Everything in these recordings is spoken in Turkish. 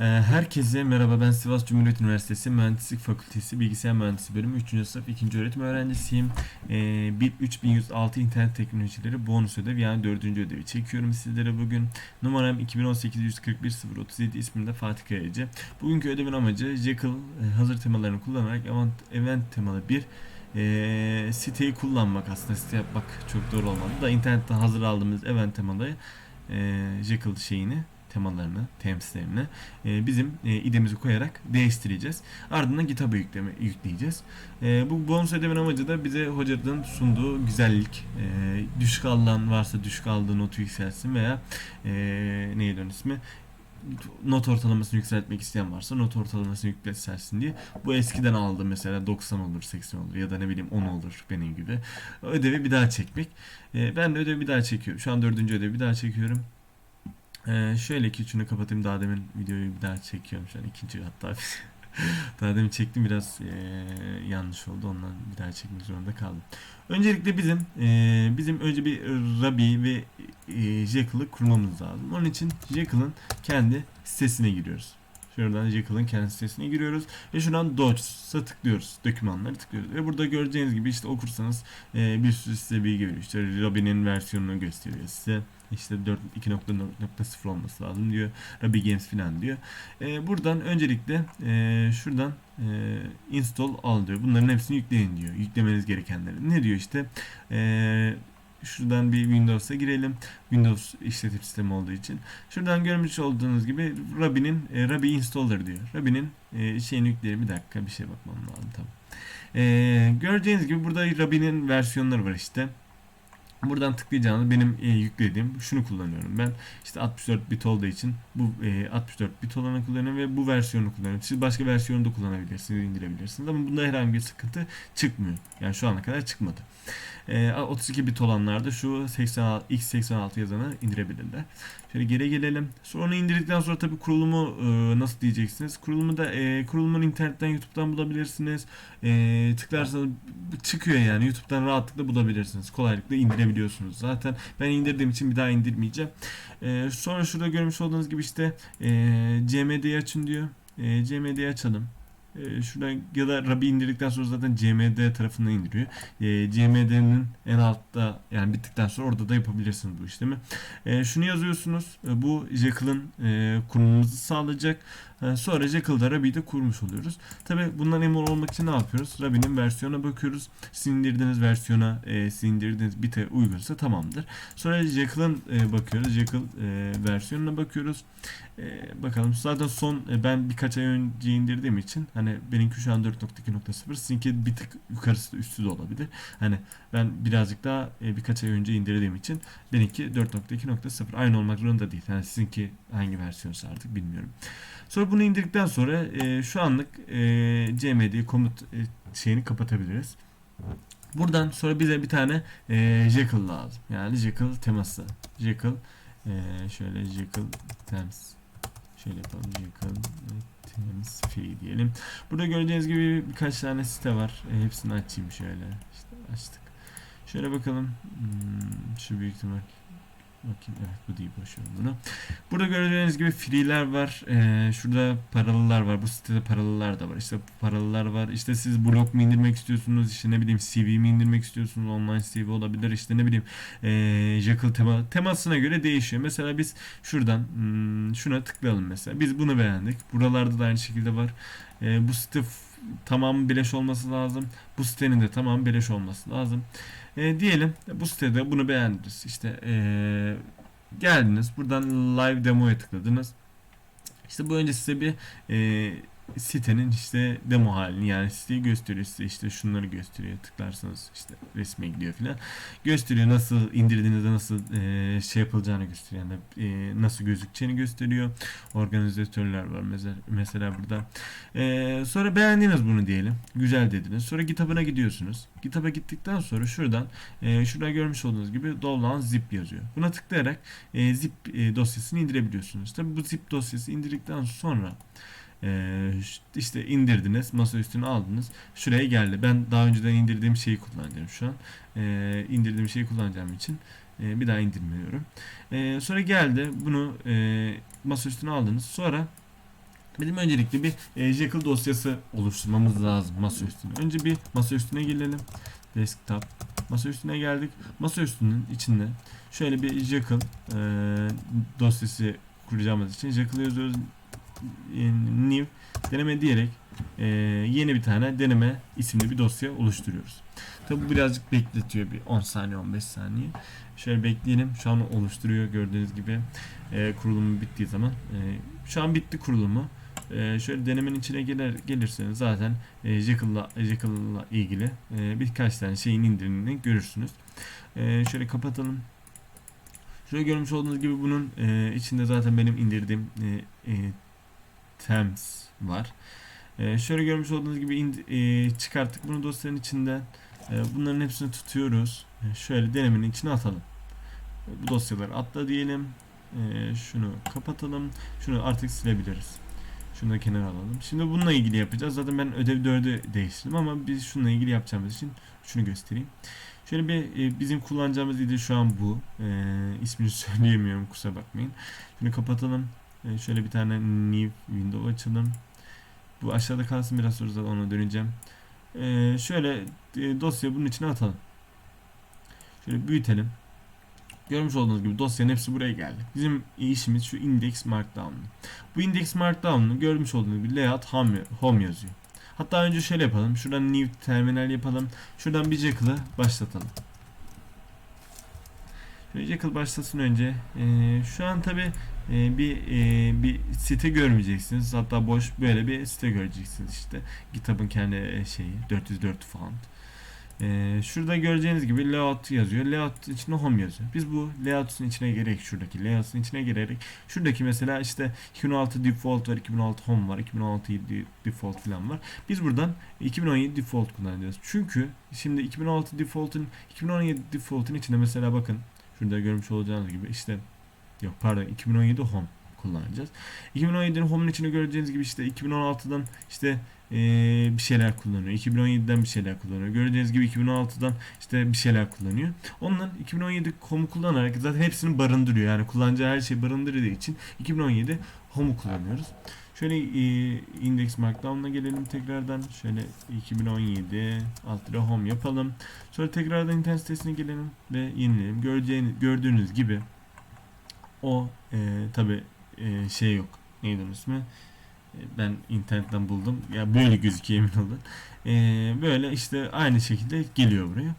Ee, Herkese merhaba ben Sivas Cumhuriyet Üniversitesi Mühendislik Fakültesi Bilgisayar Mühendisi Bölümü 3. sınıf 2. öğretim öğrencisiyim. Ee, bir 3106 internet teknolojileri bonus ödev yani 4. ödevi çekiyorum sizlere bugün. Numaram 2018 141 037 isminde Fatih Kayacı. Bugünkü ödevin amacı Jekyll e, hazır temalarını kullanarak event temalı bir e, siteyi kullanmak aslında site yapmak çok doğru olmadı da internetten hazır aldığımız event temalı e, Jekyll şeyini temalarını, temsillerini e, bizim e, idemizi koyarak değiştireceğiz. Ardından GitHub'a yükleme, yükleyeceğiz. E, bu bonus ödemin amacı da bize hocanın sunduğu güzellik. E, düşük alınan varsa düşük aldığı notu yükselsin veya e, neydi onun ismi? not ortalamasını yükseltmek isteyen varsa not ortalamasını yükselsin diye. Bu eskiden aldı mesela 90 olur 80 olur ya da ne bileyim 10 olur benim gibi. Ödevi bir daha çekmek. E, ben de ödevi bir daha çekiyorum. Şu an dördüncü ödevi bir daha çekiyorum. Ee, şöyle ki şunu kapatayım daha demin videoyu bir daha çekiyorum şu an ikinci hatta daha demin çektim biraz ee, yanlış oldu ondan bir daha çekmek zorunda kaldım. Öncelikle bizim ee, bizim önce bir Ruby ve ee, Jekyll'ı kurmamız lazım. Onun için Jekyll'ın kendi sitesine giriyoruz. Şuradan Jekyll'ın kendi sitesine giriyoruz ve şuradan Docs'a tıklıyoruz. Dokümanları tıklıyoruz. Ve burada göreceğiniz gibi işte okursanız ee, bir sürü size bilgi veriyor. İşte Ruby'nin versiyonunu gösteriyor size. İşte 2.0 olması lazım diyor. Ruby Games falan diyor. Ee, buradan öncelikle ee, şuradan ee, install al diyor. Bunların hepsini yükleyin diyor. Yüklemeniz gerekenleri. Ne diyor işte? Ee, şuradan bir Windows'a girelim. Windows işletim sistemi olduğu için. Şuradan görmüş olduğunuz gibi Ruby'nin e, Ruby installer diyor. Ruby'nin e, şeyini yükleyelim. Bir dakika bir şey bakmam lazım tamam. E, göreceğiniz gibi burada Ruby'nin versiyonları var işte. Buradan tıklayacağınız benim e, yüklediğim şunu kullanıyorum. Ben işte 64 bit olduğu için bu e, 64 bit olanı kullanıyorum ve bu versiyonu kullanıyorum. Siz başka versiyonu da kullanabilirsiniz, indirebilirsiniz ama bunda herhangi bir sıkıntı çıkmıyor. Yani şu ana kadar çıkmadı. E, 32 bit olanlarda şu 86 x86 yazanı indirebilirler. Şöyle geri gelelim. Sonra indirdikten sonra tabii kurulumu e, nasıl diyeceksiniz? Kurulumu da e, kurulumunu internetten YouTube'dan bulabilirsiniz. E, tıklarsanız çıkıyor yani YouTube'dan rahatlıkla bulabilirsiniz. Kolaylıkla indirebiliyorsunuz. Zaten ben indirdiğim için bir daha indirmeyeceğim. E, sonra şurada görmüş olduğunuz gibi işte e, CMD'yi açın diyor. E, CMD'yi açalım. E, şuradan ya da Ruby indirdikten sonra zaten CMD tarafından indiriyor. E, CMD'nin en altta yani bittikten sonra orada da yapabilirsiniz bu işlemi. E, şunu yazıyorsunuz. E, bu Jekyll'ın e, kurulumuzu sağlayacak. E, sonra Jekyll'da Ruby'yi de kurmuş oluyoruz. Tabi bundan emin olmak için ne yapıyoruz? Ruby'nin versiyona bakıyoruz. Sizin indirdiğiniz versiyona e, sizin indirdiğiniz bite uygunsa tamamdır. Sonra Jekyll'ın e, bakıyoruz. Jekyll e, versiyonuna bakıyoruz. E, bakalım. Zaten son e, ben birkaç ay önce indirdiğim için hani benimki şu an 4.2.0 sizinki bir tık yukarısı da üstü de olabilir. Hani ben birazcık daha e, birkaç ay önce indirdiğim için benimki 4.2.0 aynı olmak zorunda değil. Yani sizinki hangi versiyonsa artık bilmiyorum. Sonra bunu indirdikten sonra e, şu anlık e, cmd komut e, şeyini kapatabiliriz. Buradan sonra bize bir tane e, Jekyll lazım. Yani Jekyll teması. Jekyll e, şöyle Jekyll Thames şöyle yapalım Jekyll Thames Free diyelim. Burada göreceğiniz gibi birkaç tane site var. E, hepsini açayım şöyle. İşte açtık. Şöyle bakalım. Hmm, şu büyük ihtimal Bakayım evet bu değil boş ver bunu. Burada gördüğünüz gibi free'ler var. Ee, şurada paralılar var. Bu sitede paralılar da var. İşte paralılar var. İşte siz blog mu indirmek istiyorsunuz? İşte ne bileyim CV mi indirmek istiyorsunuz? Online CV olabilir. İşte ne bileyim ee, Jekyll tema, temasına göre değişiyor. Mesela biz şuradan hmm, şuna tıklayalım mesela. Biz bunu beğendik. Buralarda da aynı şekilde var. Ee, bu site tamam beleş olması lazım. Bu sitenin de tamam beleş olması lazım. E, diyelim bu sitede bunu beğendiniz. İşte e, geldiniz buradan live demo'ya tıkladınız. İşte bu önce size bir e, sitenin işte demo halini yani siteyi gösteriyor size işte şunları gösteriyor tıklarsanız işte resme gidiyor filan. Gösteriyor nasıl indirdiğinizde nasıl e, şey yapılacağını gösteriyor yani e, nasıl gözükeceğini gösteriyor. Organizatörler var mesela, mesela burada. E, sonra beğendiniz bunu diyelim güzel dediniz. Sonra GitHub'ına gidiyorsunuz. GitHub'a gittikten sonra şuradan e, şurada görmüş olduğunuz gibi download zip yazıyor. Buna tıklayarak e, zip e, dosyasını indirebiliyorsunuz. Tabi bu zip dosyası indirdikten sonra ee, işte indirdiniz masa üstüne aldınız şuraya geldi ben daha önceden indirdiğim şeyi kullanacağım şu an ee, indirdiğim şeyi kullanacağım için e, bir daha indirmiyorum ee, sonra geldi bunu e, masa üstüne aldınız sonra Bizim öncelikle bir e, Jekyll dosyası oluşturmamız lazım masa üstüne. Önce bir masa üstüne gelelim. Desktop. Masa üstüne geldik. Masa üstünün içinde şöyle bir Jekyll e, dosyası kuracağımız için Jekyll yazıyoruz. E, new deneme diyerek e, yeni bir tane deneme isimli bir dosya oluşturuyoruz. Tabi bu birazcık bekletiyor bir 10 saniye 15 saniye. Şöyle bekleyelim. Şu an oluşturuyor gördüğünüz gibi e, kurulumu bittiği zaman. E, şu an bitti kurulumu. E, şöyle denemenin içine gelir, gelirseniz zaten e, Jekyll'la Jekyll'la ilgili e, birkaç tane şeyin indirimini görürsünüz. E, şöyle kapatalım. Şöyle görmüş olduğunuz gibi bunun e, içinde zaten benim indirdiğim e, e, Thames var. E, şöyle görmüş olduğunuz gibi e, çıkarttık bunu dosyanın içinden. E, bunların hepsini tutuyoruz. E, şöyle denemenin içine atalım. Bu dosyaları atla diyelim. Şunu kapatalım. Şunu artık silebiliriz. Şunu da kenara alalım. Şimdi bununla ilgili yapacağız. Zaten ben ödev 4'ü değiştirdim ama biz şununla ilgili yapacağımız için şunu göstereyim. Şöyle bir e, bizim kullanacağımız dil şu an bu. E, söyleyemiyorum kusura bakmayın. Şunu kapatalım. E, şöyle bir tane new window açalım. Bu aşağıda kalsın biraz sonra zaten ona döneceğim. E, şöyle e, dosyayı bunun içine atalım. Şöyle büyütelim. Görmüş olduğunuz gibi dosyanın hepsi buraya geldi. Bizim işimiz şu index markdown. Bu index markdown'u görmüş olduğunuz gibi layout home, home yazıyor. Hatta önce şöyle yapalım. Şuradan new terminal yapalım. Şuradan bir Jekyll'ı başlatalım. Şöyle Jekyll başlasın önce. Ee, şu an tabi bir e, bir site görmeyeceksiniz. Hatta boş böyle bir site göreceksiniz işte. GitHub'ın kendi e, şeyi 404 font. Ee, şurada göreceğiniz gibi layout yazıyor. Layout içine home yazıyor. Biz bu layout'un içine girerek şuradaki layout'un içine girerek şuradaki mesela işte 2016 default var, 2016 home var, 2016 default falan var. Biz buradan 2017 default kullanacağız. Çünkü şimdi 2016 default'un 2017 default'un içinde mesela bakın şurada görmüş olacağınız gibi işte yok pardon 2017 home kullanacağız. 2017'nin home'un içine göreceğiniz gibi işte 2016'dan işte ee, bir şeyler kullanıyor. 2017'den bir şeyler kullanıyor. Gördüğünüz gibi 2016'dan işte bir şeyler kullanıyor. Ondan 2017 home'u kullanarak zaten hepsini barındırıyor. Yani kullanacağı her şeyi barındırdığı için 2017 home'u kullanıyoruz. Şöyle e, index markdown'a gelelim tekrardan. Şöyle 2017 alt home yapalım. Sonra tekrardan internet sitesine gelelim ve yenileyelim. Göreceğiniz, gördüğünüz gibi o e, tabi e, şey yok. Neydi onun ismi? ben internetten buldum. Ya böyle gözüküyor emin olun. Ee, böyle işte aynı şekilde geliyor buraya.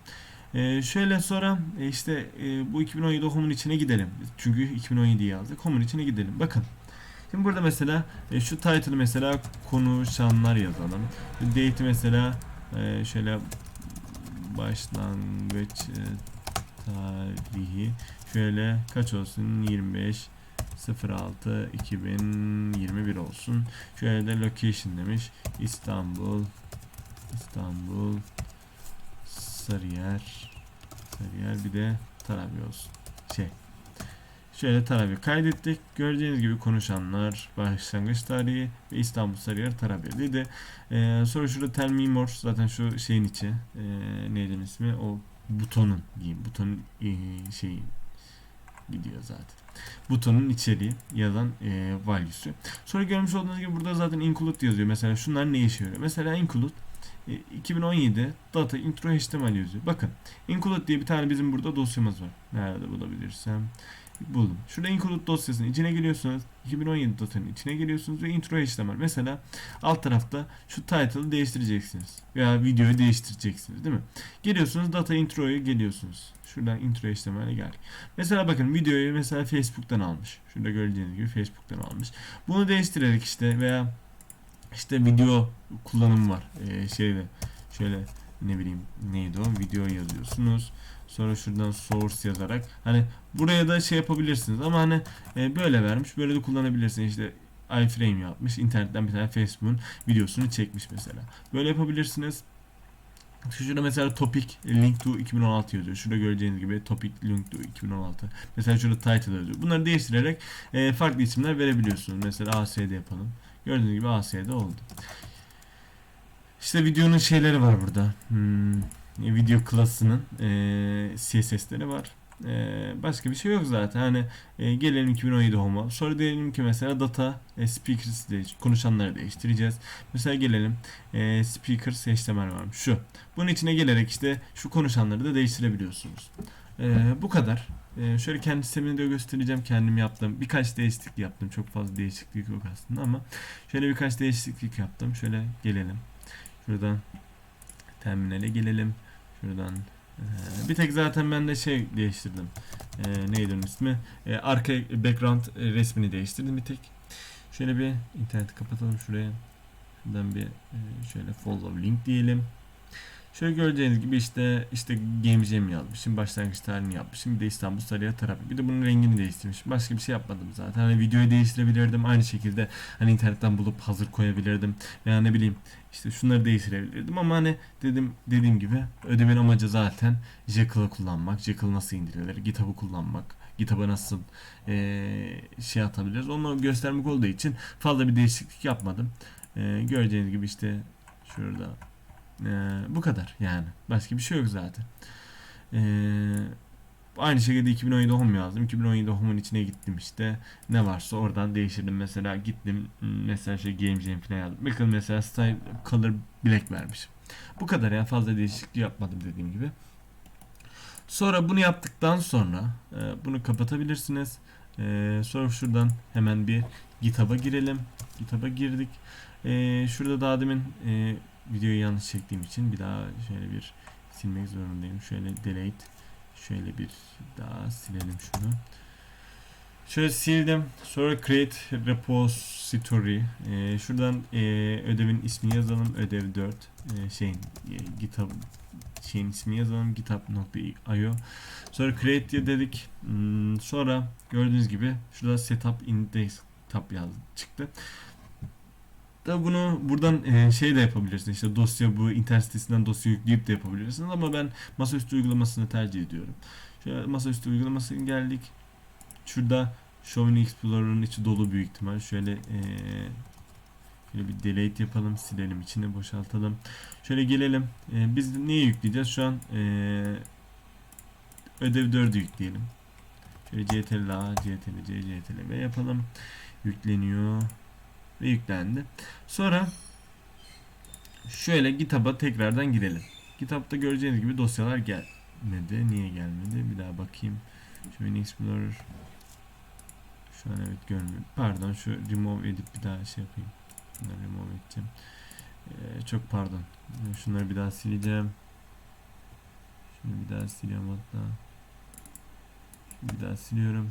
Ee, şöyle sonra e, işte e, bu 2017 home'un içine gidelim. Çünkü 2017 yazdık. Home'un içine gidelim. Bakın. Şimdi burada mesela e, şu title'ı mesela konuşanlar yazalım. Date'i mesela e, şöyle başlangıç e, tarihi şöyle kaç olsun 25 06 2021 olsun. Şöyle de location demiş. İstanbul İstanbul Sarıyer Sarıyer bir de Tarabya olsun. Şey Şöyle Tarabya kaydettik. Gördüğünüz gibi konuşanlar, başlangıç tarihi ve İstanbul Sarıyer Tarabya dedi. Ee, sonra şurada Tell Me More zaten şu şeyin içi. Ee, neydi ismi? O butonun diyeyim. Butonun e, şeyi gidiyor zaten. Butonun içeriği yazan e, value'su. Sonra görmüş olduğunuz gibi burada zaten include yazıyor. Mesela şunlar ne işe yarıyor? Mesela include e, 2017 data intro HTML yazıyor. Bakın include diye bir tane bizim burada dosyamız var. Nerede bulabilirsem buldum. Şurada include dosyasının içine geliyorsunuz. 2017 datanın içine geliyorsunuz ve intro HTML. Mesela alt tarafta şu title'ı değiştireceksiniz. Veya videoyu değiştireceksiniz değil mi? Geliyorsunuz data intro'yu geliyorsunuz. Şuradan intro HTML'e geldik. Mesela bakın videoyu mesela Facebook'tan almış. Şurada göreceğiniz gibi Facebook'tan almış. Bunu değiştirerek işte veya işte video kullanım var. Ee, şeyde şöyle ne bileyim neydi o video yazıyorsunuz. Sonra şuradan source yazarak hani buraya da şey yapabilirsiniz ama hani e, böyle vermiş böyle de kullanabilirsiniz işte iframe yapmış internetten bir tane Facebook'un videosunu çekmiş mesela. Böyle yapabilirsiniz. Şurada mesela topic link to 2016 yazıyor. Şurada göreceğiniz gibi topic link to 2016. Mesela şurada title yazıyor. Bunları değiştirerek e, farklı isimler verebiliyorsunuz. Mesela ASD yapalım. Gördüğünüz gibi ASD oldu. İşte videonun şeyleri var burada. Hmm, video klasının e, CSS'leri var. Ee, başka bir şey yok zaten. Hani e, gelelim 2017 Home'a. Sonra diyelim ki mesela data e, speakers değiş konuşanları değiştireceğiz. Mesela gelelim e, speakers HTML varmış. Şu. Bunun içine gelerek işte şu konuşanları da değiştirebiliyorsunuz. Ee, bu kadar. Ee, şöyle kendi sistemini de göstereceğim. Kendim yaptım. Birkaç değişiklik yaptım. Çok fazla değişiklik yok aslında ama şöyle birkaç değişiklik yaptım. Şöyle gelelim. Şuradan terminale gelelim. Şuradan ee, bir tek zaten ben de şey değiştirdim. Ee, neydi onun ismi? Ee, arka background e, resmini değiştirdim bir tek. Şöyle bir interneti kapatalım şuraya. Şuradan bir e, şöyle follow link diyelim. Şöyle göreceğiniz gibi işte işte Game Jam yazmışım. Başlangıç tarihini yapmışım. Bir de İstanbul Sarıya tarafı. Bir de bunun rengini değiştirmişim. Başka bir şey yapmadım zaten. Hani videoyu değiştirebilirdim. Aynı şekilde hani internetten bulup hazır koyabilirdim. Veya ne bileyim işte şunları değiştirebilirdim ama hani dedim dediğim gibi ödemenin amacı zaten Jekyll'ı kullanmak. Jekyll nasıl indirilir? GitHub'ı kullanmak. GitHub'a nasıl eee, şey atabiliriz? Onu göstermek olduğu için fazla bir değişiklik yapmadım. Eee, göreceğiniz gibi işte şurada ee, bu kadar yani. Başka bir şey yok zaten. Ee, aynı şekilde 2017 home yazdım. 2017 home'un içine gittim işte. Ne varsa oradan değiştirdim. Mesela gittim mesela şey Game Jam falan yazdım. Bakın mesela Style Color Black vermişim. Bu kadar ya fazla değişiklik yapmadım dediğim gibi. Sonra bunu yaptıktan sonra e, bunu kapatabilirsiniz. E, sonra şuradan hemen bir GitHub'a girelim. GitHub'a girdik. E, şurada daha demin e, videoyu yanlış çektiğim için bir daha şöyle bir silmek zorundayım. Şöyle delete. Şöyle bir daha silelim şunu. Şöyle sildim. Sonra create repository. Ee, şuradan e, ödevin ismini yazalım. Ödev 4. Ee, şeyin e, GitHub şeyin ismini yazalım. github.io. Sonra create diye dedik. Hmm, sonra gördüğünüz gibi şurada setup index tab yazdı çıktı. Da bunu buradan e, şey de yapabilirsiniz. İşte dosya bu internet sitesinden dosya yükleyip de yapabilirsiniz ama ben masaüstü uygulamasını tercih ediyorum. Şöyle masaüstü uygulamasına geldik. Şurada Show Explorer'ın içi dolu büyük ihtimal. Şöyle e, şöyle bir delete yapalım, silelim içini boşaltalım. Şöyle gelelim. E, biz neyi yükleyeceğiz? Şu an ödev 4'ü yükleyelim. Şöyle ctrl A, ctrl C, ctrl V yapalım. Yükleniyor ve yüklendi. Sonra şöyle GitHub'a tekrardan girelim. GitHub'da göreceğiniz gibi dosyalar gelmedi. Niye gelmedi? Bir daha bakayım. Şöyle Explorer şu an evet görmüyorum. Pardon şu remove edip bir daha şey yapayım. Bunları remove edeceğim. Ee, çok pardon. Şunları bir daha sileceğim. Şunu bir daha siliyorum hatta. Bir daha siliyorum.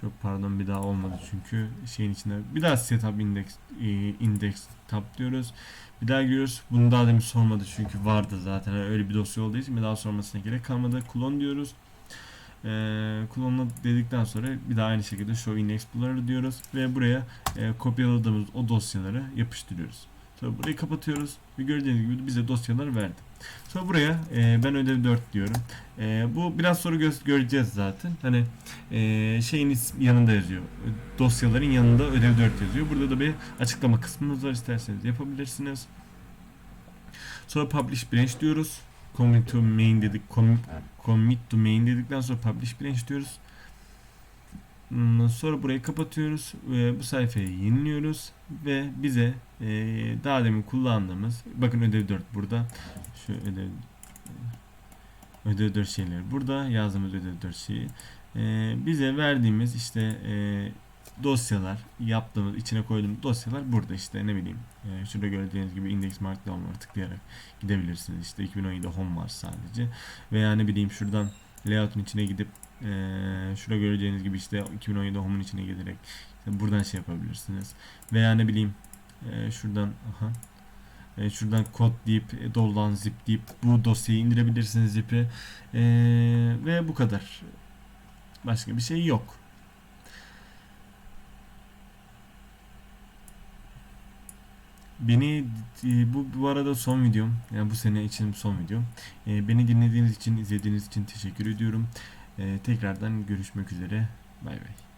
Çok pardon bir daha olmadı çünkü şeyin içinde bir daha setup index e, index tab diyoruz. Bir daha giriyoruz. Bunu daha demin sormadı çünkü vardı zaten öyle bir dosya olduğu için bir daha sormasına gerek kalmadı. Clone diyoruz. Ee, clone'la dedikten sonra bir daha aynı şekilde show in explorer diyoruz ve buraya e, kopyaladığımız o dosyaları yapıştırıyoruz. Sonra burayı kapatıyoruz ve gördüğünüz gibi bize dosyalar verdi. Sonra buraya e, ben ödev 4 diyorum. E, bu biraz sonra gö- göreceğiz zaten. Hani e, şeyin yanında yazıyor. Dosyaların yanında ödev 4 yazıyor. Burada da bir açıklama kısmımız var isterseniz yapabilirsiniz. Sonra publish branch diyoruz. Commit to main dedik. Commit, commit to main dedikten sonra publish branch diyoruz. Sonra burayı kapatıyoruz ve bu sayfayı yeniliyoruz ve bize e, daha demin kullandığımız bakın ödev 4 burada şu ödev ödev 4 şeyleri burada yazdığımız ödev 4 şeyi. E, bize verdiğimiz işte e, dosyalar yaptığımız içine koyduğumuz dosyalar burada işte ne bileyim e, şurada gördüğünüz gibi index markdown'lara tıklayarak gidebilirsiniz. İşte 2017 home var sadece. Veya ne bileyim şuradan layout'un içine gidip ee, şurada göreceğiniz gibi işte 2017 home'un içine gelerek işte buradan şey yapabilirsiniz. Veya ne bileyim e, şuradan aha e, şuradan kod deyip e, doludan zip deyip bu dosyayı indirebilirsiniz zip'i E, ve bu kadar. Başka bir şey yok. Beni e, bu bu arada son videom yani bu sene için son videom. E, beni dinlediğiniz için izlediğiniz için teşekkür ediyorum. Ee, tekrardan görüşmek üzere. Bay bay.